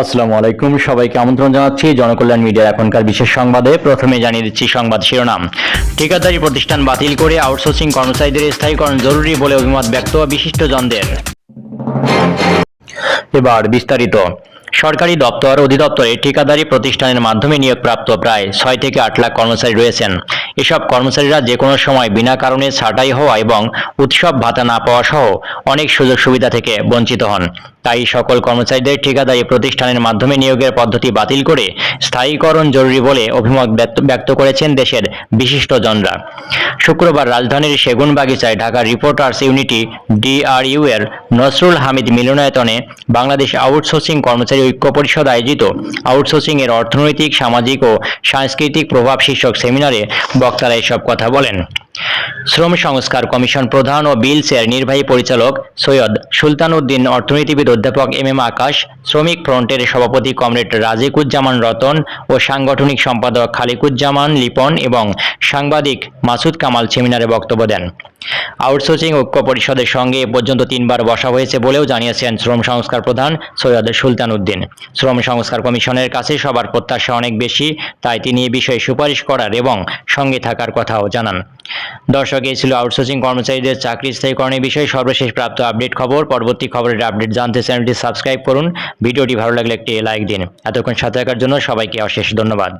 আসসালামু আলাইকুম। সবাইকে আমন্ত্রণ জানাচ্ছি জনকল্যাণ মিডিয়ার এখনকার বিশেষ সংবাদে। প্রথমে জানিয়ে দিচ্ছি সংবাদ শিরোনাম। ঠিকাদারি প্রতিষ্ঠান বাতিল করে আউটসোর্সিং কর্মচারীদের স্থায়ীকরণ জরুরি বলে অভিমত ব্যক্ত বিশিষ্টজনদের। এবার বিস্তারিত। সরকারি দপ্তর অধিদপ্তরে ঠিকাদারি প্রতিষ্ঠানের মাধ্যমে নিয়োগপ্রাপ্ত প্রায় ছয় থেকে আট লাখ কর্মচারী রয়েছেন। এসব কর্মচারীরা যে কোনো সময় বিনা কারণে ছাঁটাই হওয়া এবং উৎসব ভাতা না পাওয়া সহ অনেক সুযোগ সুবিধা থেকে বঞ্চিত হন। তাই সকল কর্মচারীদের ঠিকাদারি প্রতিষ্ঠানের মাধ্যমে নিয়োগের পদ্ধতি বাতিল করে স্থায়ীকরণ জরুরি বলে অভিমত ব্যক্ত- করেছেন দেশের বিশিষ্টজনরা। শুক্রবার রাজধানীর সেগুনবাগিচায় ঢাকা রিপোর্টার্স ইউনিটি ডিআরইউ এর নসরুল হামিদ মিলনায়তনে বাংলাদেশ আউটসোর্সিং কর্মচারী ঐক্য পরিষদ আয়োজিত আউটসোর্সিং এর অর্থনৈতিক, সামাজিক ও সাংস্কৃতিক প্রভাব শীর্ষক সেমিনারে বক্তারা এসব কথা বলেন। শ্রম সংস্কার কমিশন প্রধান ও বিল সের নির্বাহী পরিচালক সৈয়দ সুলতান উদ্দিন অর্থনীতিবিদ অধ্যাপক এম এম আকাশ, শ্রমিক ফ্রন্টের সভাপতি কমরেড রাজিকুজ্জামান রতন ও সাংগঠনিক সম্পাদক খালিকুজ্জামান লিপন এবং সাংবাদিক মাসুদ কামাল সেমিনারে বক্তব্য দেন। আউটসোর্সিং ঐক্য পরিষদের সঙ্গে এ পর্যন্ত তিনবার বসা হয়েছে বলেও জানিয়েছেন শ্রম সংস্কার প্রধান সৈয়দ সুলতান উদ্দিন শ্রম সংস্কার কমিশনের কাছে সবার প্রত্যাশা অনেক বেশি, তাই তিনি এ বিষয়ে সুপারিশ করার এবং সঙ্গে থাকার কথাও জানান। দর্শক, এই ছিল আউটসোর্সিং কর্মচারীদের চাকরি স্থায়ীকরণের বিষয়ে সর্বশেষ প্রাপ্ত আপডেট খবর। পরবর্তী খবরের আপডেট জানতে চ্যানেলটি সাবস্ক্রাইব করুন। ভিডিওটি ভালো লাগলে একটি লাইক দিন। এতক্ষণ সাথে থাকার জন্য সবাইকে অশেষ ধন্যবাদ।